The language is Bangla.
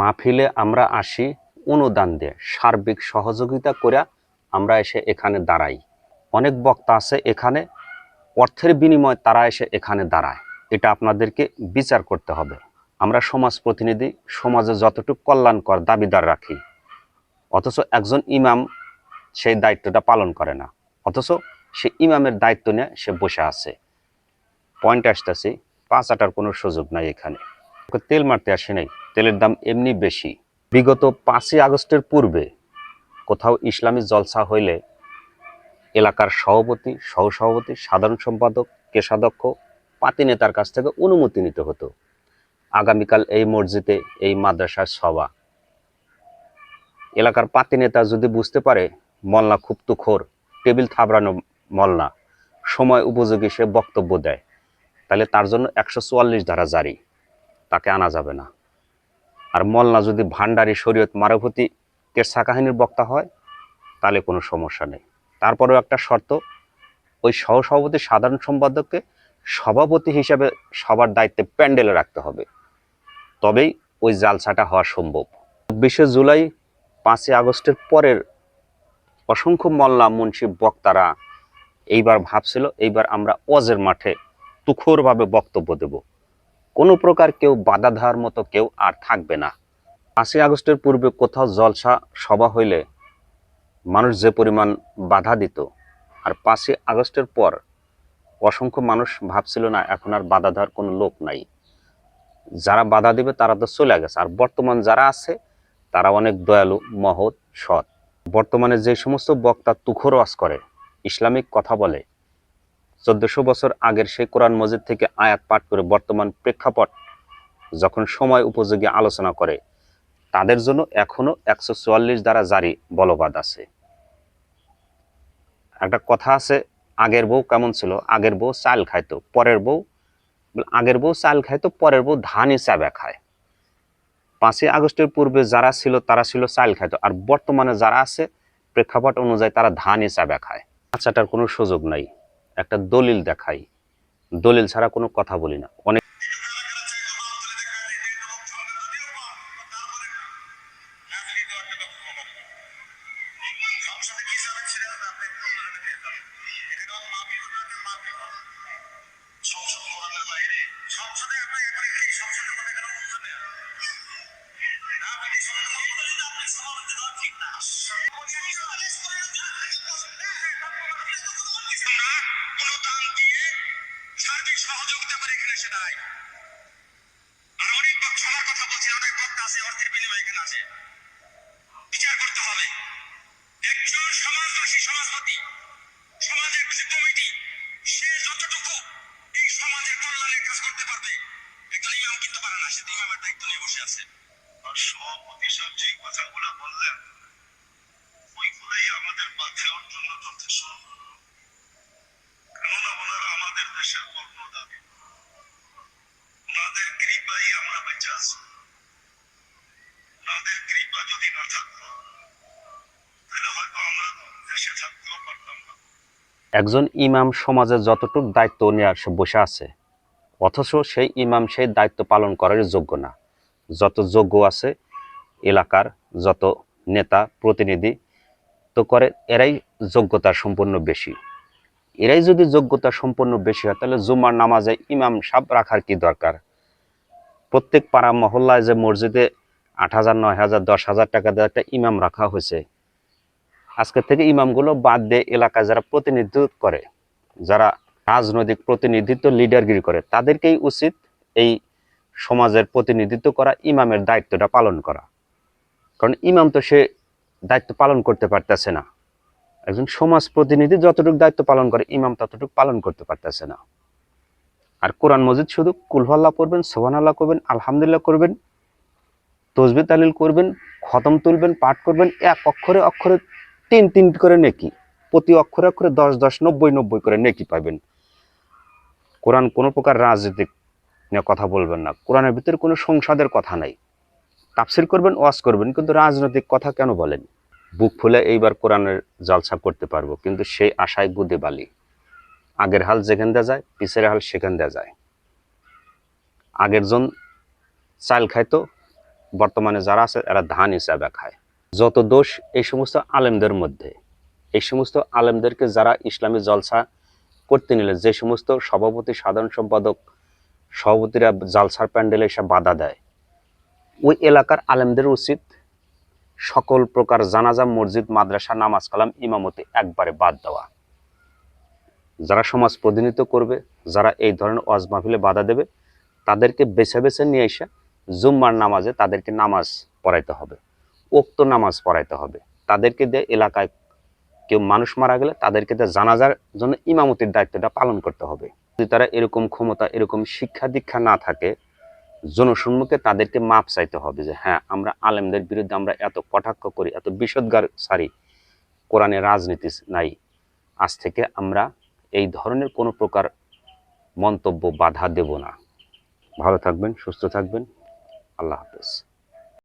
মাহফিলে আমরা আসি অনুদান দিয়ে, সার্বিক সহযোগিতা করে আমরা এসে এখানে দাঁড়াই। অনেক বক্তা আছে এখানে, অর্থের বিনিময়ে তারা এসে এখানে দাঁড়ায়। এটা আপনাদেরকে বিচার করতে হবে। আমরা সমাজ প্রতিনিধি, সমাজে যতটুকু কল্যাণকর দাবিদার রাখি। অথচ একজন ইমাম সেই দায়িত্বটা পালন করে না। অথচ সে ইমামের দায়িত্ব নিয়ে সে বসে আছে। পয়েন্ট আসতেছি, পাঁচ আটার কোনো সুযোগ নাই এখানে। তেল মারতে আসে নাই। তেলের দাম এমনি বেশি। বিগত পাঁচই আগস্টের পূর্বে কোথাও ইসলামী জলসা হইলে এলাকার সভাপতি, সহসভাপতি, সাধারণ সম্পাদক কেশাধ্যক্ষ পাতি নেতার কাছ থেকে অনুমতি নিতে হতো। আগামীকাল এই মসজিদে এই মাদ্রাসার সভা। এলাকার পাতি নেতা যদি বুঝতে পারে মল্লা খুব তুখোর, টেবিল থাবড়ানো মল্লা সময় উপযোগী সে বক্তব্য দেয়, তাহলে তার জন্য একশো চুয়াল্লিশ ধারা জারি। তাকে আনা যাবে না। আর মল্লা যদি ভান্ডারি শরীয়ত মারভূতি কেসা কাহিনীর বক্তা হয়, তাহলে কোনো সমস্যা নেই। তারপরেও একটা শর্ত, ওই সহসভাপতি সাধারণ সম্পাদককে সভাপতি হিসাবে সবার দায়িত্বে প্যান্ডেলে রাখতে হবে। তবেই ওই জালসাটা হওয়া সম্ভব। চব্বিশে জুলাই, পাঁচই আগস্টের পরের অসংখ্য মল্লা মুন্সি বক্তারা এইবার ভাবছিল, এইবার আমরা অজের মাঠে তুখোরভাবে বক্তব্য দেব। কোনো প্রকার কেউ বাধা দেওয়ার মতো কেউ আর থাকবে না। পাঁচই আগস্টের পূর্বে কোথাও জলসা সভা হইলে মানুষ যে পরিমাণ বাধা দিত, আর পাঁচই আগস্টের পর অসংখ্য মানুষ ভাবছিল, না, এখন আর বাধা দেওয়ার কোনো লোক নাই। যারা বাধা দিবে, তারা তো চলে গেছে। আর বর্তমান যারা আছে, তারা অনেক দয়ালু, মহৎ, সৎ। বর্তমানে যে সমস্ত বক্তা তুখর ওয়াজ করে, ইসলামিক কথা বলে চোদ্দশো বছর আগের সেই কোরআন মজিদ থেকে আয়াত পাঠ করে বর্তমান প্রেক্ষাপট যখন সময় উপযোগী আলোচনা করে, তাদের জন্য এখনও একশো চুয়াল্লিশ দ্বারা জারি বলবাদ আছে। একটা কথা আছে, আগের বউ কেমন ছিল? আগের বউ চাল খাইতো, পরের বউ আগের বউ চাল খাইতো, পরের বউ ধানই চাবে খায়। পাঁচই আগস্টের পূর্বে যারা ছিল, তারা ছিল চাল খাইতো, আর বর্তমানে যারা আছে, প্রেক্ষাপট অনুযায়ী তারা ধানই চাবে খায়। বাচ্চাটার কোনো সুযোগ নাই। একটা দলিল দেখাই। দলিল ছাড়া কোনো কথা বলি না। অনেক আছে এখানে আছে। বিচার করতে হবে। একজন সমাজবাসী সমাজপতি সমাজের কিছু কমিটি, সে যতটুকু এই সমাজের কল্যাণের কাজ করতে পারবে একজন ইমাম কিন্তু পারে না, সে ইমামের দায়িত্ব নিয়ে বসে আছে। আর সভাপতি সাহেব যে কথাগুলো বললেন, ওইগুলোই আমাদের বাঁচানোর জন্য যথেষ্ট কেননা ওনারা আমাদের দেশের কর্মদাবী ওনাদের কৃপাই আমরা বেঁচে আছি ওনাদের কৃপা যদি না থাকতো তাহলে হয়তো আমরা দেশে থাকতেও পারতাম না একজন ইমাম সমাজে যতটুক দায়িত্ব নিয়ে বসে আছে, অথচ সেই ইমাম সেই দায়িত্ব পালন করার যোগ্য না। যত যোগ্য আছে এলাকার যত নেতা, প্রতিনিধি, তো করে এরাই যোগ্যতা সম্পন্ন বেশি। এরাই যদি যোগ্যতা সম্পন্ন বেশি হয়, তাহলে জুমার নামাজে ইমাম সাপ রাখার কি দরকার? প্রত্যেক পাড়া মহল্লায় যে মসজিদে আট হাজার, নয় হাজার, দশ হাজার টাকা দিয়ে একটা ইমাম রাখা হয়েছে আজকে থেকে ইমামগুলো বাদ দিয়ে এলাকায় যারা প্রতিনিধিত্ব করে, যারা রাজনৈতিক প্রতিনিধিত্ব লিডারগিরি করে, তাদেরকেই উচিত এই সমাজের প্রতিনিধিত্ব করা, ইমামের দায়িত্বটা পালন করা। কারণ ইমাম তো সে দায়িত্ব পালন করতে পারতেছে না। একজন সমাজ প্রতিনিধি যতটুকু দায়িত্ব পালন করে, ইমাম ততটুকু পালন করতে পারতেছে না। আর কোরআন মজিদ শুধু কুলহল্লা করবেন সোহান আল্লাহ করবেন, আলহামদুলিল্লাহ করবেন তসবি তালিল করবেন, খতম তুলবেন, পাঠ করবেন, এক অক্ষরে অক্ষরে তিন তিন করে নেকি। প্রতি অক্ষরে অক্ষরে দশ দশ, নব্বই নব্বই করে নেকি পাবেন কোরআন কোনো প্রকার রাজনীতিক নিয়ে কথা বলবেন না। কোরআনের ভিতরে কোনো সংসদের কথা নাই। তাফসির করবেন, ওয়াজ করবেন, কিন্তু রাজনৈতিক কথা কেন বলেন? বুক ফুলে এইবার কোরআনের জলসা করতে পারব, কিন্তু সেই আশায় গুদে বালি। আগের হাল যেখান দেওয়া যায়, পিছের হাল সেখান দেওয়া যায়। আগের জন চাল খাইতো, বর্তমানে যারা আছে, এরা ধান হিসাবে খায়। যত দোষ এই সমস্ত আলেমদের মধ্যে, এই সমস্ত আলেমদেরকে যারা ইসলামী জলসা করতে নিলে, যে সমস্ত সভাপতি, সাধারণ সম্পাদক, সভাপতিরা জালসার প্যান্ডেলে এসে বাধা দেয়, ওই এলাকার আলেমদের উচিত সকল প্রকার জানাজা, মসজিদ, মাদ্রাসা, নামাজ কালাম, ইমামতি একবারে বাদ দেওয়া। যারা সমাজ প্রতিনিধিত্ব করবে, যারা এই ধরনের ওয়াজ মাহফিলে বাধা দেবে, তাদেরকে বেছে বেছে নিয়ে এসে জুম্মার নামাজে তাদেরকে নামাজ পড়াইতে হবে। উক্ত নামাজ পড়াইতে হবে। তাদেরকে দিয়ে এলাকায় কেউ মানুষ মারা গেলে তাদেরকে দিয়ে জানাজার জন্য ইমামতির দায়িত্বটা পালন করতে হবে। যদি তারা এরকম ক্ষমতা, এরকম শিক্ষা দীক্ষা না থাকে, জনসম্মুখে তাদেরকে মাপ চাইতে হবে যে হ্যাঁ আমরা আলেমদের বিরুদ্ধে আমরা এত কটাক্ষ করি, এত বিষদগার সারি কোরআনে রাজনীতি নাই। আজ থেকে আমরা এই ধরনের কোনো প্রকার মন্তব্য বাধা দেব না। ভালো থাকবেন, সুস্থ থাকবেন। আল্লাহ হাফেজ।